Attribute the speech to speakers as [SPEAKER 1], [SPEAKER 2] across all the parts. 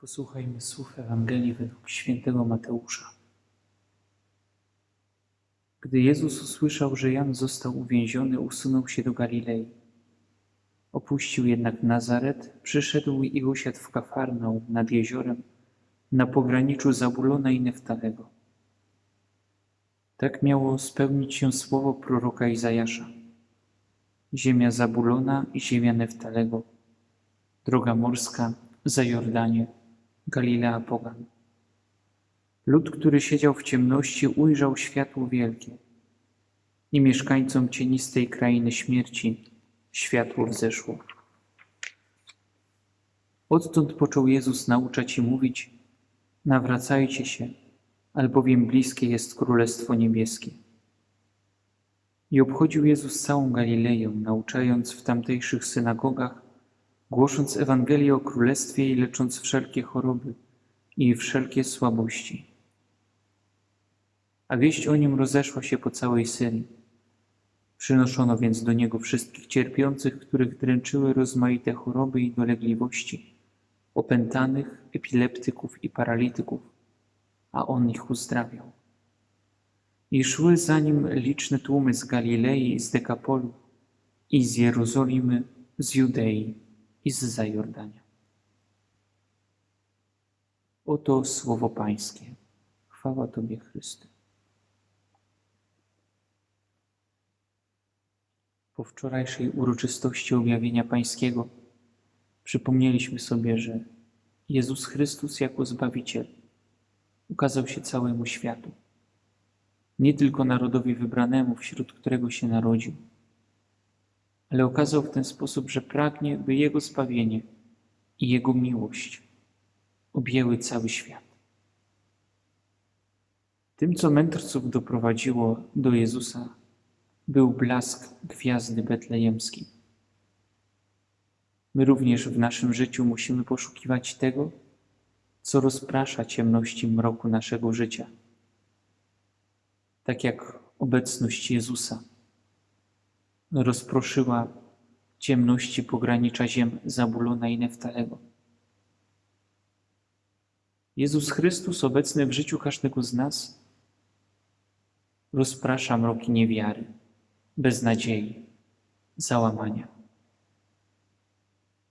[SPEAKER 1] Posłuchajmy słów Ewangelii według świętego Mateusza. Gdy Jezus usłyszał, że Jan został uwięziony, usunął się do Galilei. Opuścił jednak Nazaret, przyszedł i usiadł w Kafarnaum nad jeziorem, na pograniczu Zabulona i Neftalego. Tak miało spełnić się słowo proroka Izajasza. Ziemia Zabulona i ziemia Neftalego, droga morska za Jordanie, Galilea Pogan. Lud, który siedział w ciemności, ujrzał światło wielkie. I mieszkańcom cienistej krainy śmierci światło wzeszło. Odtąd począł Jezus nauczać i mówić: Nawracajcie się, albowiem bliskie jest Królestwo Niebieskie. I obchodził Jezus całą Galileję, nauczając w tamtejszych synagogach, głosząc Ewangelię o Królestwie i lecząc wszelkie choroby i wszelkie słabości. A wieść o nim rozeszła się po całej Syrii. Przynoszono więc do niego wszystkich cierpiących, których dręczyły rozmaite choroby i dolegliwości, opętanych, epileptyków i paralityków, a on ich uzdrawiał. I szły za nim liczne tłumy z Galilei z Dekapolu, i z Jerozolimy, z Judei i z Zajordania. Oto słowo Pańskie. Chwała Tobie, Chryste. Po wczorajszej uroczystości objawienia Pańskiego przypomnieliśmy sobie, że Jezus Chrystus jako Zbawiciel ukazał się całemu światu. Nie tylko narodowi wybranemu, wśród którego się narodził, ale okazał w ten sposób, że pragnie, by Jego zbawienie i Jego miłość objęły cały świat. Tym, co mędrców doprowadziło do Jezusa, był blask gwiazdy betlejemskiej. My również w naszym życiu musimy poszukiwać tego, co rozprasza ciemności mroku naszego życia. Tak jak obecność Jezusa rozproszyła ciemności pogranicza ziem Zabulona i Neftalego. Jezus Chrystus obecny w życiu każdego z nas rozprasza mroki niewiary, beznadziei, załamania.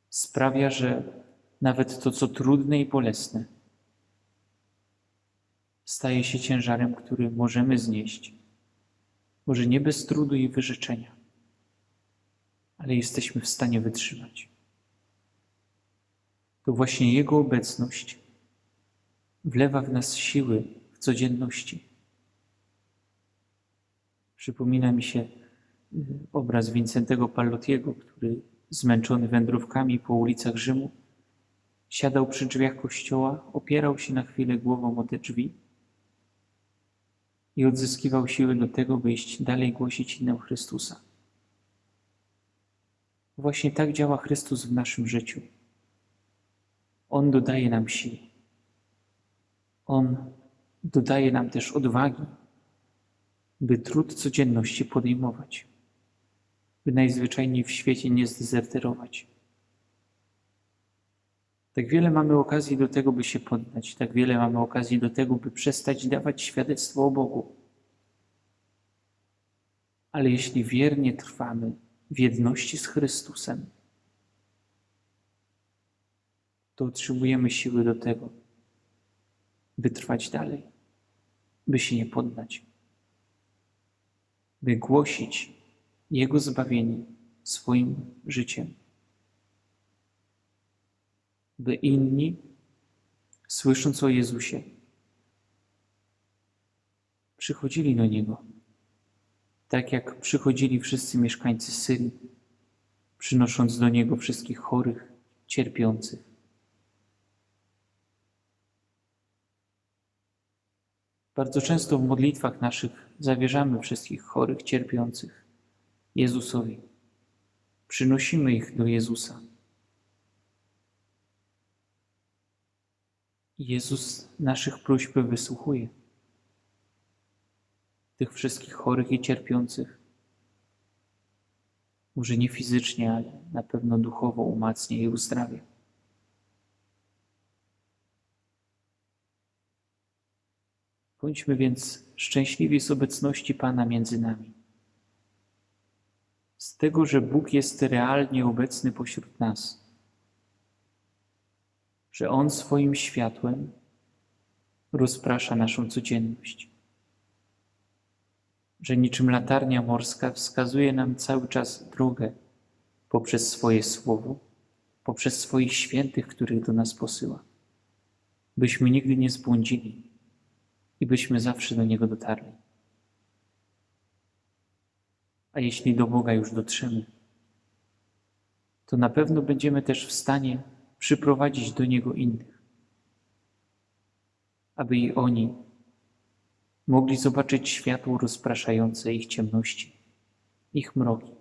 [SPEAKER 1] Sprawia, że nawet to, co trudne i bolesne, staje się ciężarem, który możemy znieść. Może nie bez trudu i wyrzeczenia, ale jesteśmy w stanie wytrzymać. To właśnie Jego obecność wlewa w nas siły w codzienności. Przypomina mi się obraz Wincentego Pallotiego, który zmęczony wędrówkami po ulicach Rzymu siadał przy drzwiach kościoła, opierał się na chwilę głową o te drzwi i odzyskiwał siły do tego, by iść dalej głosić innym Chrystusa. Właśnie tak działa Chrystus w naszym życiu. On dodaje nam sił. On dodaje nam też odwagi, by trud codzienności podejmować, by najzwyczajniej w świecie nie zdezerterować. Tak wiele mamy okazji do tego, by się poddać, tak wiele mamy okazji do tego, by przestać dawać świadectwo o Bogu. Ale jeśli wiernie trwamy w jedności z Chrystusem, to otrzymujemy siły do tego, by trwać dalej, by się nie poddać, by głosić Jego zbawienie swoim życiem, by inni, słysząc o Jezusie, przychodzili do Niego, tak jak przychodzili wszyscy mieszkańcy Syrii, przynosząc do Niego wszystkich chorych, cierpiących. Bardzo często w modlitwach naszych zawierzamy wszystkich chorych, cierpiących Jezusowi. przynosimy ich do Jezusa. Jezus naszych próśb wysłuchuje. Tych wszystkich chorych i cierpiących. Może nie fizycznie, ale na pewno duchowo umacnia i uzdrawia. Bądźmy więc szczęśliwi z obecności Pana między nami. Z tego, że Bóg jest realnie obecny pośród nas. Że On swoim światłem rozprasza naszą codzienność. Że niczym latarnia morska wskazuje nam cały czas drogę poprzez swoje słowo, poprzez swoich świętych, których do nas posyła. Byśmy nigdy nie zbłądzili i byśmy zawsze do Niego dotarli. A jeśli do Boga już dotrzemy, to na pewno będziemy też w stanie przyprowadzić do Niego innych, aby i oni mogli zobaczyć światło rozpraszające ich ciemności, ich mroki,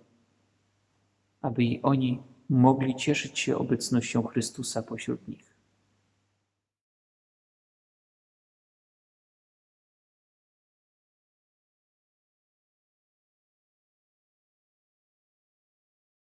[SPEAKER 1] aby i oni mogli cieszyć się obecnością Chrystusa pośród nich.